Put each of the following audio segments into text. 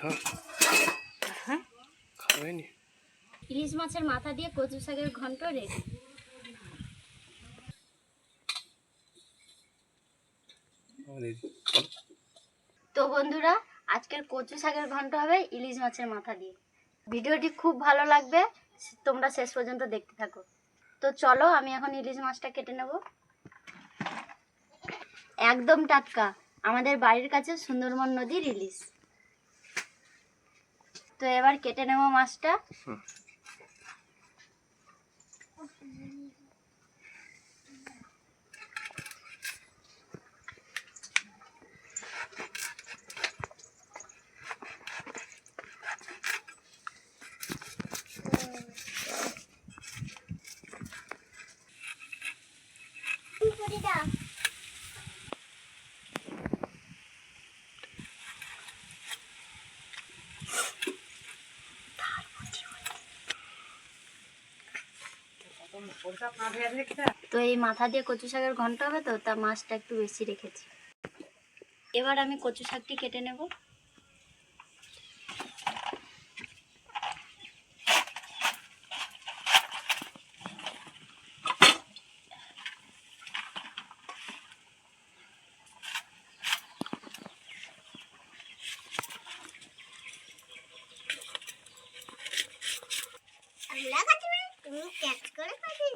হ্যাঁ? ইলিশ মাছের মাথা দিয়ে কচু শাকের ঘন্ট রেডি তো বন্ধুরা আজকের কচু শাকের ঘন্ট হবে ইলিশ মাছের মাথা দিয়ে। ভিডিওটি খুব ভালো লাগবে তোমরা শেষ পর্যন্ত দেখতে থাকো। তো চলো আমি এখন ইলিশ মাছটা কেটে নেব। একদম টাটকা আমাদের বাড়ির কাছে সুন্দরবন নদীর ইলিশ। তো এবার কেটে নেব মাছটা হুম। তো এই মাথা দিয়ে কচু শাকের ঘন্ট হবে তো, তা মাছটা একটু বেশি রেখেছি। এবার আমি কচু শাকটি কেটে নেব। তুমি ক্যাচ করে পাবে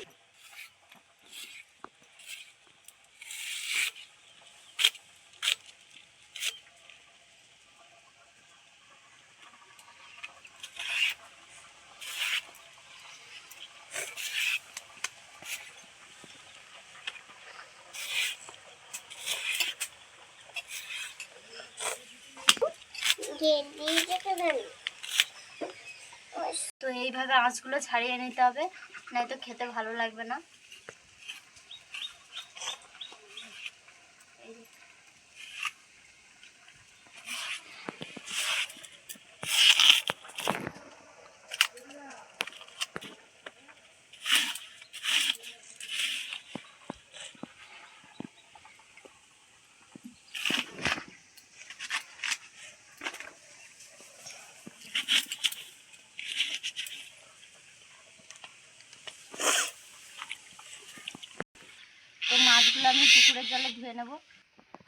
Get these, get them. তো এইভাবে আঁচগুলো ছাড়িয়ে নিতে হবে নয়তো খেতে ভালো লাগবে না। তো মাছগুলো আমি পুকুরের জলে ধুয়ে নেব।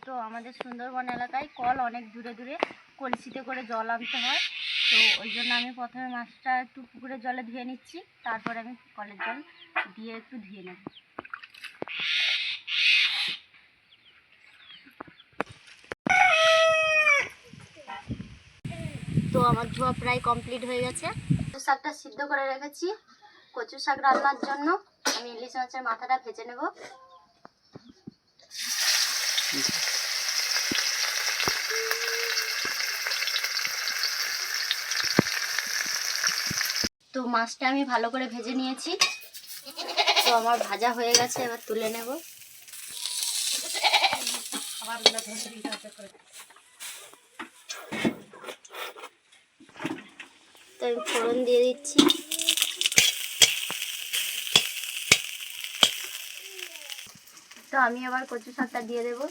তো আমাদের সুন্দরবন এলাকায় কল অনেক দূরে দূরে কলসিতে করে জল আনতে হয়। তো ওই জন্য আমি প্রথমে মাছটা একটু পুকুরের জলে ধুয়ে নিচ্ছি, তারপরে আমি কলের জল দিয়ে একটু ধুয়ে নেব। তো আমার ধোয়া প্রায় কমপ্লিট হয়ে গেছে। শাকটা সিদ্ধ করে রেখেছি। কচু শাক রান্নার জন্য আমি ইলিশ মাছের মাথাটা ভেজে নেব। তো মাছটা আমি ভালো করে ভেজে নিয়েছি। তো আমার ভাজা হয়ে গেছে এবার তুলে নেব। তো আমি ফোড়ন দিয়ে দিচ্ছি। তো আমি আবার কচু শাকটা দিয়ে দেবো।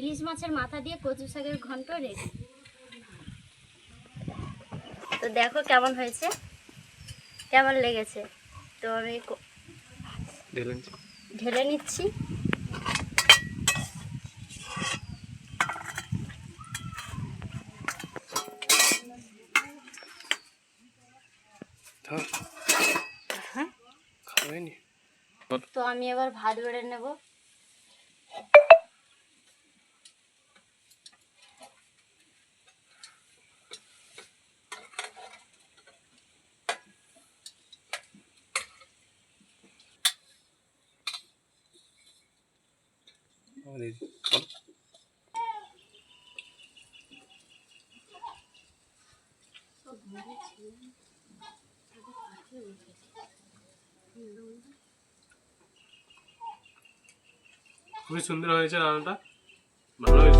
ইলিশ মাছের মাথা দিয়ে কচু শাকের ঘন্ট রেডি। তো দেখো কেমন হয়েছে, কেমন লেগেছে। তো আমি ঢেলে নিচ্ছি। হ্যাঁ। তো আমি এবার ভাত বেড়ে নেব। খুবই সুন্দর হয়েছে রান্নাটা। ভালো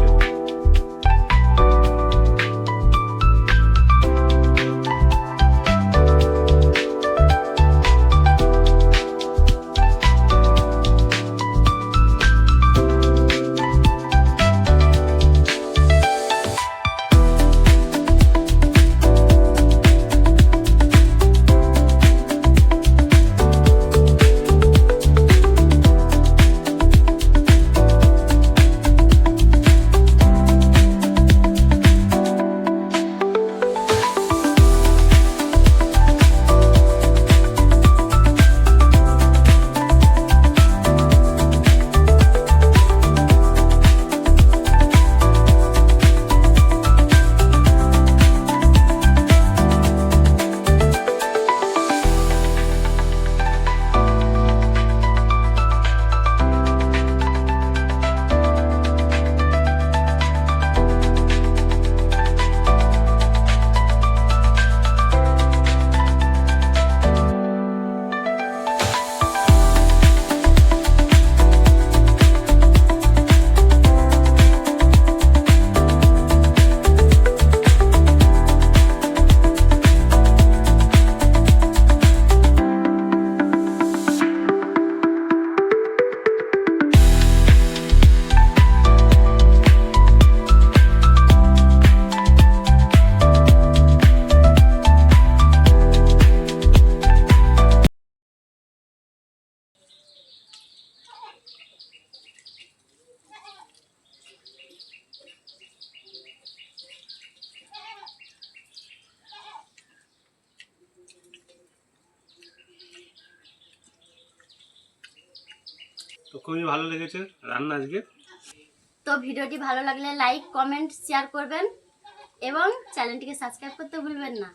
হয়েছে খুবই ভালো লেগেছে রান্না আজকে। তো ভিডিওটি ভালো লাগলে লাইক, কমেন্ট, শেয়ার করবেন এবং চ্যানেলটিকে সাবস্ক্রাইব করতে ভুলবেন না।